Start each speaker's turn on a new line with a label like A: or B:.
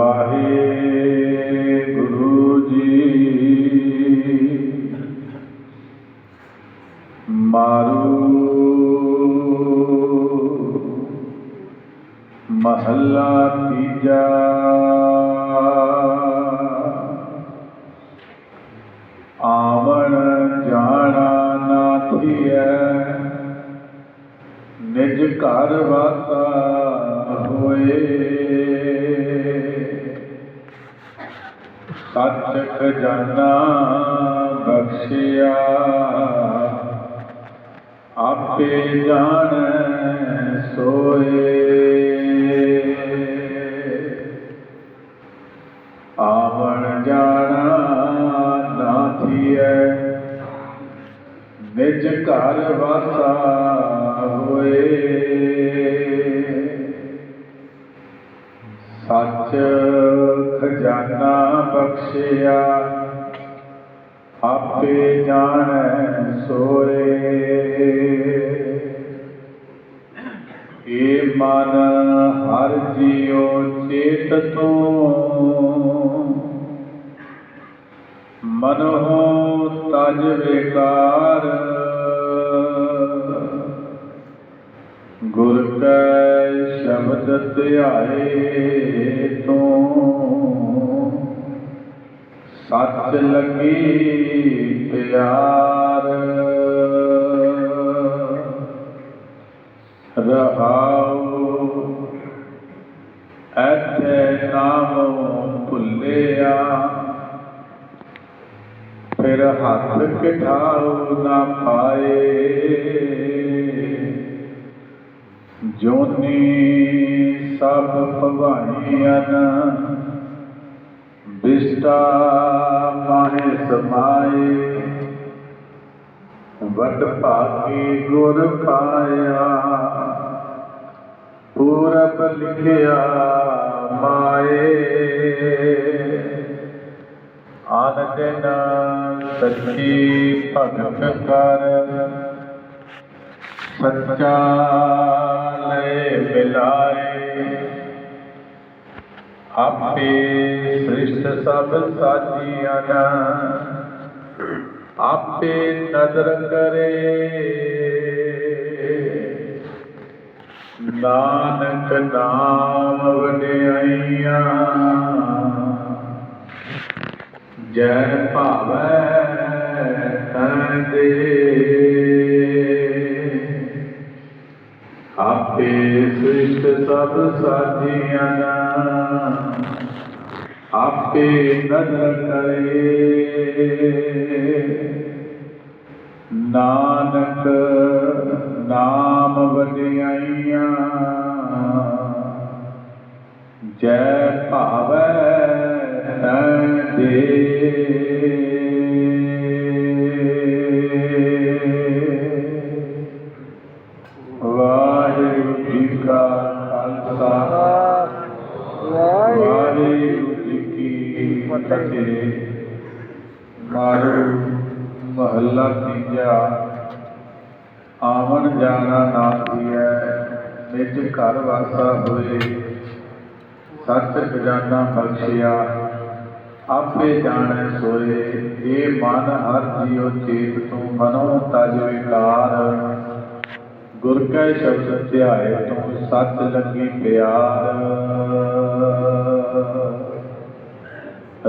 A: ਵਾਹਿਗੁਰੂ ਜੀ। ਮਾਰੂ ਮਹੱਲਾ ਤੀਜਾ। ਆਵਣ ਜਾਣਾ ਨਾ ਥੀਐ ਨਿਜ ਘਰ ਵਾਸਾ ਹੋਏ। ਸੱਚ ਖਜ਼ਾਨਾ ਬਖਸ਼ਿਆ। ਆਪੇ ਜਾਣ ਸੋਏ। ਆਵਣ ਜਾਣਾ ਨਾ ਥੀਐ ਨਿਜ ਘਰ ਵਾਸਾ ਆਪੇ ਜਾਣੈ ਸੋਏ ਏ ਮਨ ਹਰ ਜੀਉ ਚੇਤ ਤੂੰ। ਮਨੋ ਤਜ ਵਿਕਾਰ। ਗੁਰ ਕੈ ਸ਼ਬਦ ਧਿਆਏ ਤੂੰ। ਸੱਚ ਲੱਗੀ ਪਿਆਰ ਰਹਾਉ ਐਥੇ ਨਾਮ ਭੁੱਲਿਆ ਫਿਰ ਹੱਥ ਕਿਠਾਉ ਨਾ ਪਾਏ ਜੋਨੀ ਸਭ ਭਵਾਈਆਂ ਬਿਸਟਾ ਮਾਹੇ ਸਮਾਏ ਵਡ ਭਾਗੀ ਗੁਰ ਪਾਇਆ। ਪੂਰਬ ਲਿਖਿਆ ਮਾਏ। ਆਨ ਦਿਨ ਸੱਚੀ ਭਗਤ ਕਰ, ਸੱਚਾ ਲੈ ਮਿਲਾਏ ਆਪੇ ਸ੍ਰਿਸ਼ਟ ਸਭ ਸਾਜੀਆਂ ਆਪੇ ਨਦਰ ਕਰੇ। ਨਾਨਕ ਨਾਮ ਵਡਿਆਈਆਂ। ਜੈ ਭਾਵੈ ਤਨ ਦੇ। ਆਪੇ ਸ੍ਰਿਸ਼ਟ ਸਭ ਸਾਜੀਆਂ ਆਪੇ ਨਦਰ ਕਰੇ। ਨਾਨਕ ਨਾਮ ਵਡਿਆਈਆਂ ਜੈ ਭਾਵੈ ਤਨ ਦੇ। ਕੀ ਫਤਿਹ ਮਾਰੂ ਮਹੱਲਾ ਤੀਜਾ। ਆਵਣ ਜਾਣਾ ਨਾ ਥੀਐ ਨਿਜ ਘਰ ਵਾਸਾ ਹੋਏ। ਸੱਚ ਖਜ਼ਾਨਾ ਬਖਸ਼ਿਆ, ਆਪੇ ਜਾਣੈ ਸੋਏ। ਇਹ ਮਨ ਹਰ ਜੀਉ ਚੇਤ ਤੂੰ ਮਨੋ ਤਜ ਵਿਕਾਰ। ਗੁਰ ਕੈ ਸ਼ਬਦ ਧਿਆਏ ਤੂੰ, ਸੱਚ ਲੱਗੀ ਪਿਆਰ।